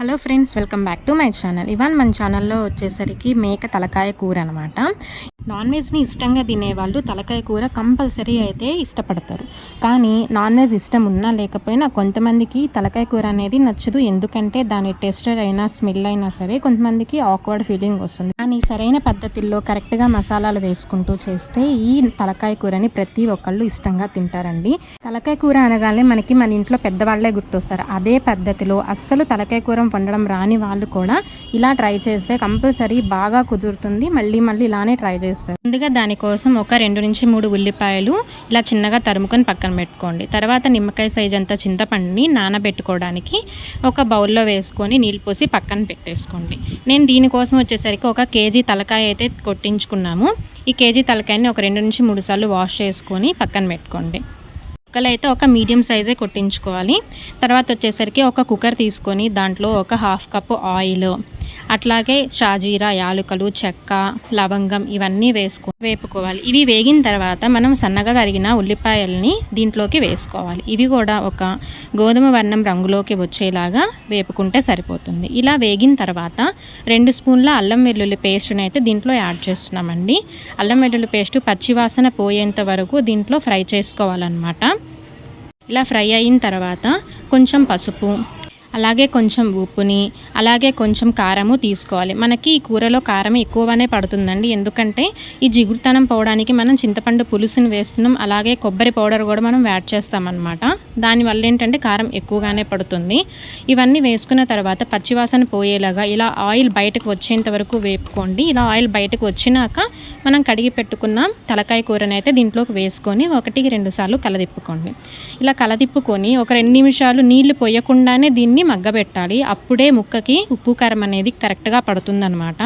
Hello friends welcome back to my channel. ఇవాళ మన ఛానల్లో వచ్చేసరికి మేక తలకాయ కూర అనమాట నాన్ వెజ్ని ఇష్టంగా తినేవాళ్ళు తలకాయ కూర కంపల్సరీ అయితే ఇష్టపడతారు. కానీ నాన్ వెజ్ ఇష్టం ఉన్నా లేకపోయినా కొంతమందికి తలకాయ కూర అనేది నచ్చదు. ఎందుకంటే దాని టెస్టర్ అయినా స్మెల్ అయినా సరే కొంతమందికి ఆక్వర్డ్ ఫీలింగ్ వస్తుంది. కానీ సరైన పద్ధతుల్లో కరెక్ట్గా మసాలాలు వేసుకుంటూ చేస్తే ఈ తలకాయ కూరని ప్రతి ఒక్కళ్ళు ఇష్టంగా తింటారండి. తలకాయ కూర అనగానే మనకి మన ఇంట్లో పెద్దవాళ్ళే గుర్తొస్తారు. అదే పద్ధతిలో అస్సలు తలకాయ కూర వండడం రాని వాళ్ళు కూడా ఇలా ట్రై చేస్తే కంపల్సరీ బాగా కుదురుతుంది. మళ్ళీ మళ్ళీ ఇలానే ట్రై చేస్తారు ముందుగా దానికోసం ఒక రెండు నుంచి మూడు ఉల్లిపాయలు ఇలా చిన్నగా తరుముకొని పక్కన పెట్టుకోండి. తర్వాత నిమ్మకాయ సైజ్ అంత చింతపండుని నానబెట్టుకోవడానికి ఒక బౌల్లో వేసుకొని నీళ్ళు పోసి పక్కన పెట్టేసుకోండి. నేను దీనికోసం వచ్చేసరికి ఒక కేజీ తలకాయ అయితే కొట్టించుకున్నాము. ఈ కేజీ తలకాయని ఒక రెండు నుంచి మూడు సార్లు వాష్ చేసుకొని పక్కన పెట్టుకోండి. ముక్కలు అయితే ఒక మీడియం సైజే కొట్టించుకోవాలి. తర్వాత వచ్చేసరికి ఒక కుక్కర్ తీసుకొని దాంట్లో ఒక హాఫ్ కప్ ఆయిల్ అట్లాగే షాజీరా యాలకులు చెక్క లవంగం ఇవన్నీ వేసుకో వేపుకోవాలి. ఇవి వేగిన తర్వాత మనం సన్నగా తరిగిన ఉల్లిపాయల్ని దీంట్లోకి వేసుకోవాలి. ఇవి కూడా ఒక గోధుమ వర్ణం రంగులోకి వచ్చేలాగా వేపుకుంటే సరిపోతుంది. ఇలా వేగిన తర్వాత రెండు స్పూన్ల అల్లం వెల్లుల్లి పేస్ట్ని అయితే దీంట్లో యాడ్ చేస్తున్నామండి. అల్లం వెల్లుల్లి పేస్ట్ పచ్చివాసన పోయేంత వరకు దీంట్లో ఫ్రై చేసుకోవాలన్నమాట. ఇలా ఫ్రై అయిన తర్వాత కొంచెం పసుపు అలాగే కొంచెం ఉప్పుని అలాగే కొంచెం కారము తీసుకోవాలి. మనకి ఈ కూరలో కారం ఎక్కువగానే పడుతుందండి. ఎందుకంటే ఈ జిగురుతనం పోవడానికి మనం చింతపండు పులుసుని వేస్తున్నాం. అలాగే కొబ్బరి పౌడర్ కూడా మనం యాడ్ చేస్తామన్నమాట. దానివల్ల ఏంటంటే కారం ఎక్కువగానే పడుతుంది. ఇవన్నీ వేసుకున్న తర్వాత పచ్చివాసన పోయేలాగా ఇలా ఆయిల్ బయటకు వచ్చేంత వరకు వేపుకోండి. ఇలా ఆయిల్ బయటకు వచ్చినాక మనం కడిగి పెట్టుకున్న తలకాయ కూరని అయితే దీంట్లోకి వేసుకొని ఒకటికి రెండు సార్లు కలదిప్పుకోండి. ఇలా కలదిప్పుకొని ఒక రెండు నిమిషాలు నీళ్ళు పోయకుండానే దీన్ని దీన్ని మగ్గబెట్టాలి. అప్పుడే ముక్కకి ఉప్పు కారం అనేది కరెక్ట్గా పడుతుందనమాట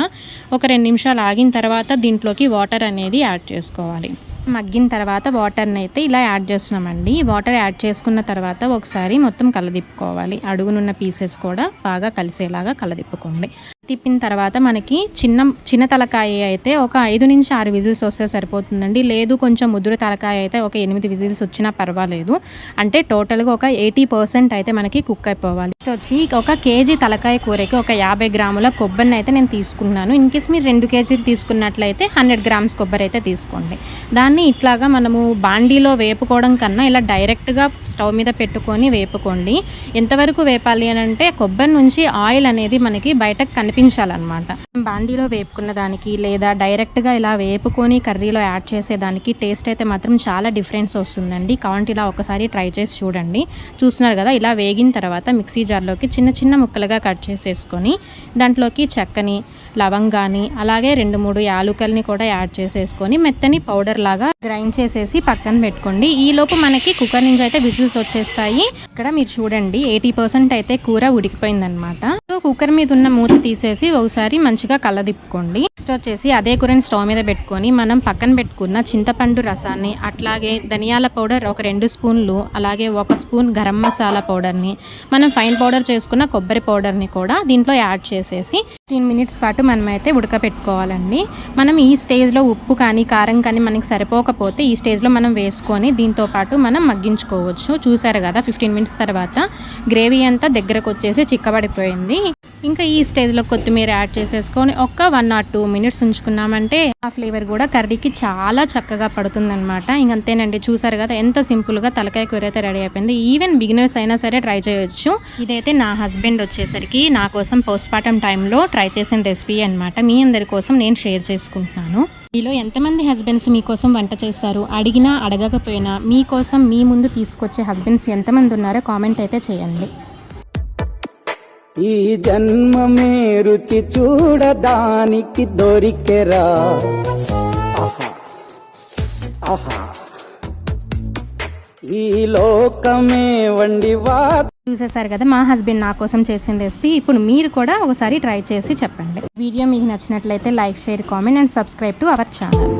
ఒక రెండు నిమిషాలు ఆగిన తర్వాత దీంట్లోకి వాటర్ అనేది యాడ్ చేసుకోవాలి. మగ్గిన తర్వాత వాటర్ని అయితే ఇలా యాడ్ చేస్తున్నామండి. వాటర్ యాడ్ చేసుకున్న తర్వాత ఒకసారి మొత్తం కలదిప్పుకోవాలి. అడుగునున్న పీసెస్ కూడా బాగా కలిసేలాగా కలదిప్పుకోండి. తిప్పిన తర్వాత మనకి చిన్న చిన్న తలకాయ అయితే ఒక ఐదు నుంచి ఆరు విజిల్స్ వస్తే సరిపోతుందండి. లేదు కొంచెం ముదురు తలకాయ అయితే ఒక ఎనిమిది విజిల్స్ వచ్చినా పర్వాలేదు. అంటే టోటల్గా ఒక ఎయిటీ పర్సెంట్ అయితే మనకి కుక్ అయిపోవాలి. నెక్స్ట్ వచ్చి ఒక కేజీ తలకాయ కూరకి ఒక యాభై గ్రాముల కొబ్బరిని అయితే నేను తీసుకున్నాను. ఇన్ కేస్ మీరు రెండు కేజీలు తీసుకున్నట్లయితే హండ్రెడ్ గ్రామ్స్ కొబ్బరి అయితే తీసుకోండి. దాన్ని ఇట్లాగా మనము బాండీలో వేపుకోవడం కన్నా ఇలా డైరెక్ట్గా స్టవ్ మీద పెట్టుకొని వేపుకోండి. ఎంతవరకు వేపాలి అని అంటే కొబ్బరి నుంచి ఆయిల్ అనేది మనకి బయటకు కనిపి కనిపించాలన్నమాట. బాండీలో వేపుకున్న దానికి లేదా డైరెక్ట్గా ఇలా వేపుకొని కర్రీలో యాడ్ చేసేదానికి టేస్ట్ అయితే మాత్రం చాలా డిఫరెన్స్ వస్తుందండి. కావంటి ఇలా ఒకసారి ట్రై చేసి చూడండి. చూస్తున్నారు కదా ఇలా వేగిన తర్వాత మిక్సీ జార్లోకి చిన్న చిన్న ముక్కలుగా కట్ చేసేసుకొని దాంట్లోకి చెక్కని లవంగాని అలాగే రెండు మూడు యాలుకల్ని కూడా యాడ్ చేసేసుకొని మెత్తని పౌడర్ లాగా గ్రైండ్ చేసేసి పక్కన పెట్టుకోండి. ఈ లోపు మనకి కుక్కర్ నుంచి అయితే విజిల్స్ వచ్చేస్తాయి. ఇక్కడ మీరు చూడండి ఎయిటీ పర్సెంట్ అయితే కూర ఉడికిపోయిందనమాట కుక్కర్ మీద ఉన్న మూత తీసేసి ఒకసారి మంచిగా కలదిప్పుకోండి నెక్స్ట్ వచ్చేసి అదే కూరని స్టవ్ మీద పెట్టుకొని మనం పక్కన పెట్టుకున్న చింతపండు రసాన్ని అట్లాగే ధనియాల పౌడర్ ఒక రెండు స్పూన్లు అలాగే ఒక స్పూన్ గరం మసాలా పౌడర్ని మనం ఫైన్ పౌడర్ చేసుకున్న కొబ్బరి పౌడర్ని కూడా దీంట్లో యాడ్ చేసేసి ఫిఫ్టీన్ మినిట్స్ పాటు మనమైతే ఉడకపెట్టుకోవాలండి. మనం ఈ స్టేజ్లో ఉప్పు కానీ కారం కానీ మనకి సరిపోకపోతే ఈ స్టేజ్లో మనం వేసుకొని దీంతో పాటు మనం మగ్గించుకోవచ్చు. చూసారు కదా ఫిఫ్టీన్ మినిట్స్ తర్వాత గ్రేవీ అంతా దగ్గరకు వచ్చేసి చిక్కబడిపోయింది. ఇంకా ఈ స్టేజ్లో కొత్తిమీర యాడ్ చేసేసుకొని ఒక్క వన్ ఆర్ టూ మినిట్స్ ఉంచుకున్నామంటే ఆ ఫ్లేవర్ కూడా కర్రీకి చాలా చక్కగా పడుతుందన్నమాట. ఇంకంతేనండి చూసారు కదా ఎంత సింపుల్గా తలకాయ కూర అయితే రెడీ అయిపోయింది. ఈవెన్ బిగినర్స్ అయినా సరే ట్రై చేయొచ్చు. ఇదైతే నా హస్బెండ్ వచ్చేసరికి నా కోసం పోస్ట్ పార్టం టైంలో ట్రై చేసిన రెసిపీ అనమాట మీ అందరి కోసం నేను షేర్ చేసుకుంటున్నాను. మీలో ఎంతమంది హస్బెండ్స్ మీకోసం వంట చేస్తారు? అడిగినా అడగకపోయినా మీకోసం మీ ముందు తీసుకొచ్చే హస్బెండ్స్ ఎంతమంది ఉన్నారో కామెంట్ అయితే చేయండి. ఈ జన్మమే రుచి చూడడానికి దొరికెరా. ఆహా. ఆహా. ఈ లోకమే వండి వా చూసేసారు కదా మా హస్బెండ్ నా కోసం చేసిన రెసిపీ. ఇప్పుడు మీరు కూడా ఒకసారి ట్రై చేసి చెప్పండి. వీడియో మీకు నచ్చినట్లయితే like share comment and subscribe to our channel.